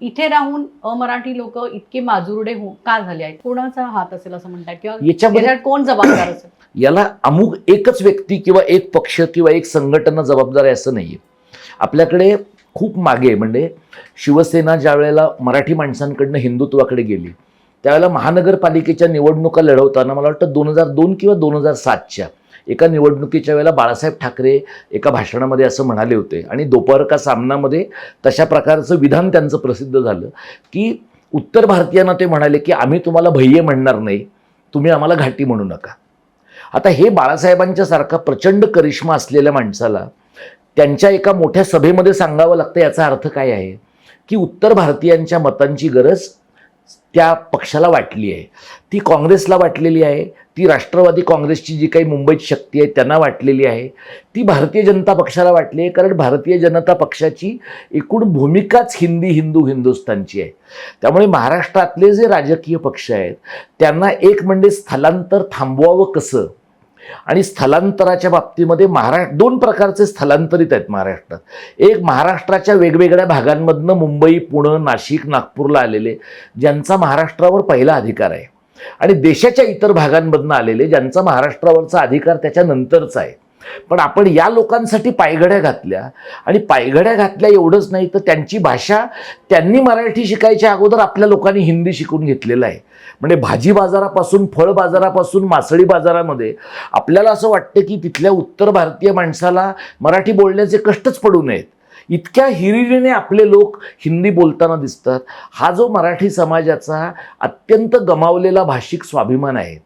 इथे राहून अमराठी लोक इतके माजुरडे हो का झाले आहेत? कोणाचा हात असेल असं म्हणतात? किंवा याच्यामध्ये कोण जबाबदार असेल? याला अमुक एकच व्यक्ती किंवा एक पक्ष किंवा एक संघटना जबाबदार आहे असं नाही आहे आपल्याकडे खूप मागे म्हणजे शिवसेना ज्या वेळेला मराठी माणसांकडनं हिंदुत्वाकडे गेली त्यावेळेला महानगरपालिकेच्या निवडणुका लढवताना मला वाटतं दोन हजार दोन किंवा दोन हजार सातच्या एका निवडणुकीच्या वेळेला बाळासाहेब ठाकरे एका भाषणामध्ये असं म्हणाले होते आणि दोपहर का सामनामध्ये तशा प्रकारचं विधान त्यांचं प्रसिद्ध झालं की उत्तर भारतीयांना ते म्हणाले की आम्ही तुम्हाला भय्ये म्हणणार नाही तुम्ही आम्हाला घाटी म्हणू नका. आता हे बाळासाहेबांच्या सारखा प्रचंड करिश्मा असलेल्या माणसाला त्यांच्या एका मोठ्या सभेमध्ये सांगावं लागतं याचा अर्थ काय आहे? की उत्तर भारतीयांच्या मतांची गरज त्या पक्षाला वाटली आहे. ती काँग्रेसला वाटलेली आहे. ती राष्ट्रवादी काँग्रेसची जी काही मुंबईत शक्ती आहे त्यांना वाटलेली आहे. ती भारतीय जनता पक्षाला वाटली आहे कारण भारतीय जनता पक्षाची एकूण भूमिकाच हिंदी हिंदू हिंदुस्थानची आहे. त्यामुळे महाराष्ट्रातले जे राजकीय पक्ष आहेत त्यांना एक म्हणजे स्थलांतर थांबवावं कसं? आणि स्थलांतराच्या बाबतीमध्ये महाराष्ट्र दोन प्रकारचे स्थलांतरित आहेत महाराष्ट्रात. एक महाराष्ट्राच्या वेगवेगळ्या भागांमधनं मुंबई पुणे नाशिक नागपूरला आलेले ज्यांचा महाराष्ट्रावर पहिला अधिकार आहे. आणि देशाच्या इतर भागांमधनं आलेले ज्यांचा महाराष्ट्रावरचा अधिकार त्याच्यानंतरचा आहे. पण आपण या लोकांसाठी पायघड्या घातल्या. आणि पायघड्या घातल्या एवढंच नाही तर त्यांची भाषा त्यांनी मराठी शिकायच्या अगोदर आपल्या लोकांनी हिंदी शिकून घेतलेलं आहे. म्हणजे भाजी बाजारापासून फळ बाजारापासून मासळी बाजारामध्ये आपल्याला असं वाटतं की तिथल्या उत्तर भारतीय माणसाला मराठी बोलण्याचे कष्टच पडू नयेत. इतक्या हिरिरीने आपले लोक हिंदी बोलताना दिसतात. हा जो मराठी समाजाचा अत्यंत गमावलेला भाषिक स्वाभिमान आहे.